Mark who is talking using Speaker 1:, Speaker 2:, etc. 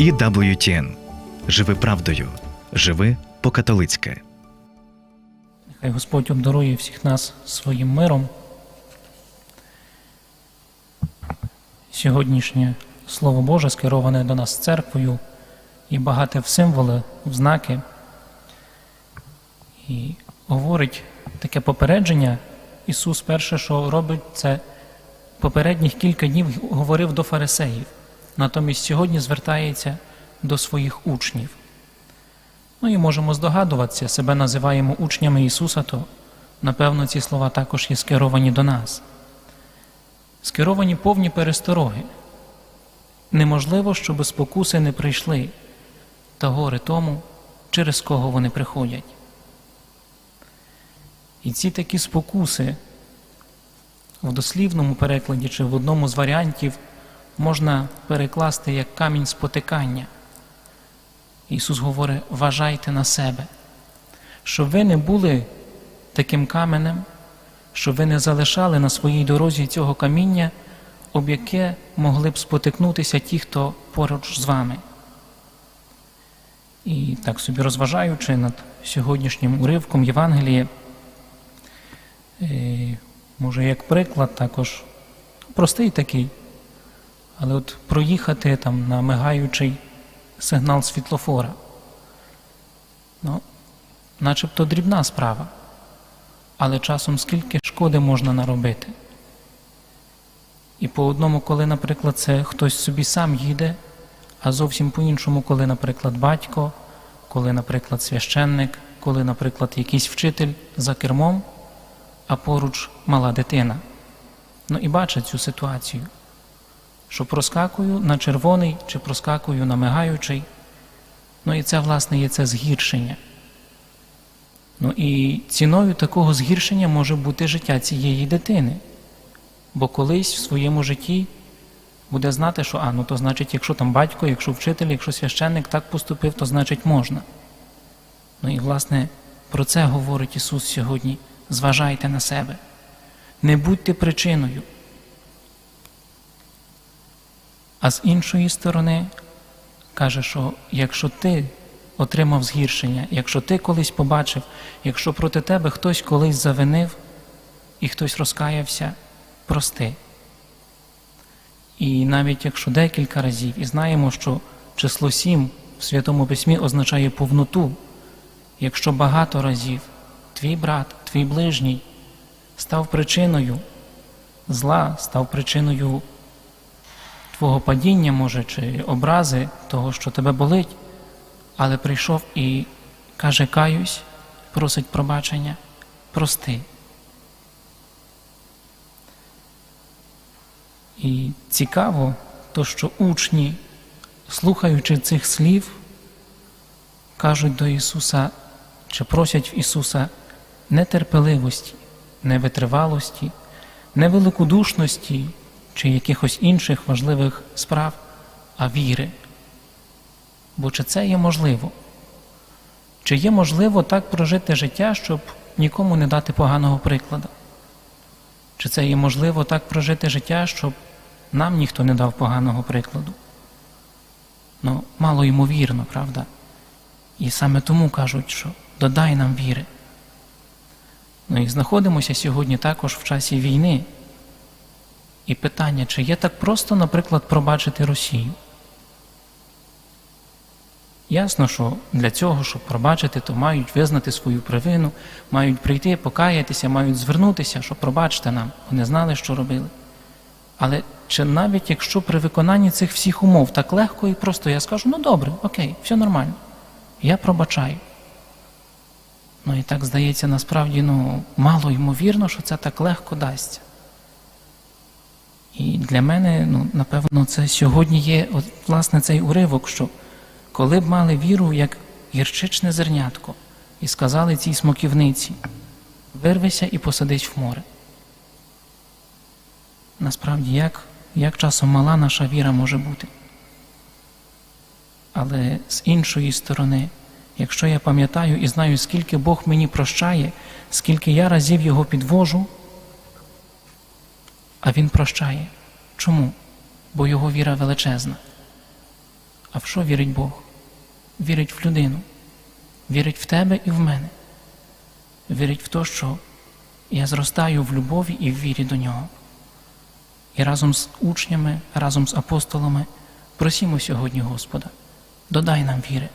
Speaker 1: EWTN. Живи правдою. Живи по-католицьки.
Speaker 2: Хай Господь обдарує всіх нас своїм миром. Сьогоднішнє Слово Боже скероване до нас церквою і багате в символи, в знаки. І говорить таке попередження. Ісус перше, що робить, це попередніх кілька днів говорив до фарисеїв. Натомість сьогодні звертається до своїх учнів. Ну і можемо здогадуватися, себе називаємо учнями Ісуса, то напевно ці слова також є скеровані до нас. Скеровані повні перестороги. Неможливо, щоб спокуси не прийшли, та горе тому, через кого вони приходять. І ці такі спокуси в дослівному перекладі чи в одному з варіантів можна перекласти як камінь спотикання. Ісус говорить, вважайте на себе, щоб ви не були таким каменем, щоб ви не залишали на своїй дорозі цього каміння, об яке могли б спотикнутися ті, хто поруч з вами. І так собі розважаючи над сьогоднішнім уривком Євангелія, е, може як приклад також простий такий, але от проїхати там на мигаючий сигнал світлофора. Ну, начебто дрібна справа. Але часом скільки шкоди можна наробити. І по одному, коли, наприклад, це хтось собі сам їде, а зовсім по-іншому, коли, наприклад, батько, коли, наприклад, священник, коли, наприклад, якийсь вчитель за кермом, а поруч мала дитина. Ну і бачать цю ситуацію що проскакую на червоний чи проскакую на мигаючий. Ну і це, власне, є це згіршення. Ну і ціною такого згіршення може бути життя цієї дитини. Бо колись в своєму житті буде знати, що а, ну то значить, якщо там батько, якщо вчитель, якщо священник так поступив, то значить можна. Ну і, власне, про це говорить Ісус сьогодні. Зважайте на себе. Не будьте причиною. А з іншої сторони, каже, що якщо ти отримав згіршення, якщо ти колись побачив, якщо проти тебе хтось колись завинив і хтось розкаявся, прости. І навіть якщо декілька разів, і знаємо, що число сім в Святому Письмі означає повноту, якщо багато разів твій брат, твій ближній став причиною зла, став причиною твого падіння, може, чи образи того, що тебе болить, але прийшов і каже, каюсь, просить пробачення, прости. І цікаво, то, що учні, слухаючи цих слів, кажуть до Ісуса чи просять в Ісуса нетерпеливості, невитривалості, невеликодушності чи якихось інших важливих справ, а віри. Бо чи це є можливо? Чи є можливо так прожити життя, щоб нікому не дати поганого прикладу? Чи це є можливо так прожити життя, щоб нам ніхто не дав поганого прикладу? Ну, мало ймовірно, правда? І саме тому кажуть, що додай нам віри. Ну і знаходимося сьогодні також в часі війни. І питання, чи є так просто, наприклад, пробачити Росію? Ясно, що для цього, щоб пробачити, то мають визнати свою провину, мають прийти, покаятися, мають звернутися, що пробачте нам, вони знали, що робили. Але чи навіть якщо при виконанні цих всіх умов так легко і просто я скажу, ну добре, окей, все нормально, я пробачаю. Ну і так здається, насправді ну, мало ймовірно, що це так легко дасться. Для мене, ну, напевно, це сьогодні є от, власне цей уривок, що коли б мали віру як гірчичне зернятко, і сказали цій смоківниці, вирвися і посадись в море. Насправді, як, як часом мала наша віра може бути. Але з іншої сторони, якщо я пам'ятаю і знаю, скільки Бог мені прощає, скільки я разів його підвожу, а Він прощає. Чому? Бо його віра величезна. А в що вірить Бог? Вірить в людину, вірить в тебе і в мене. Вірить в те, що я зростаю в любові і в вірі до нього. І разом з учнями, разом з апостолами просімо сьогодні Господа, додай нам віри.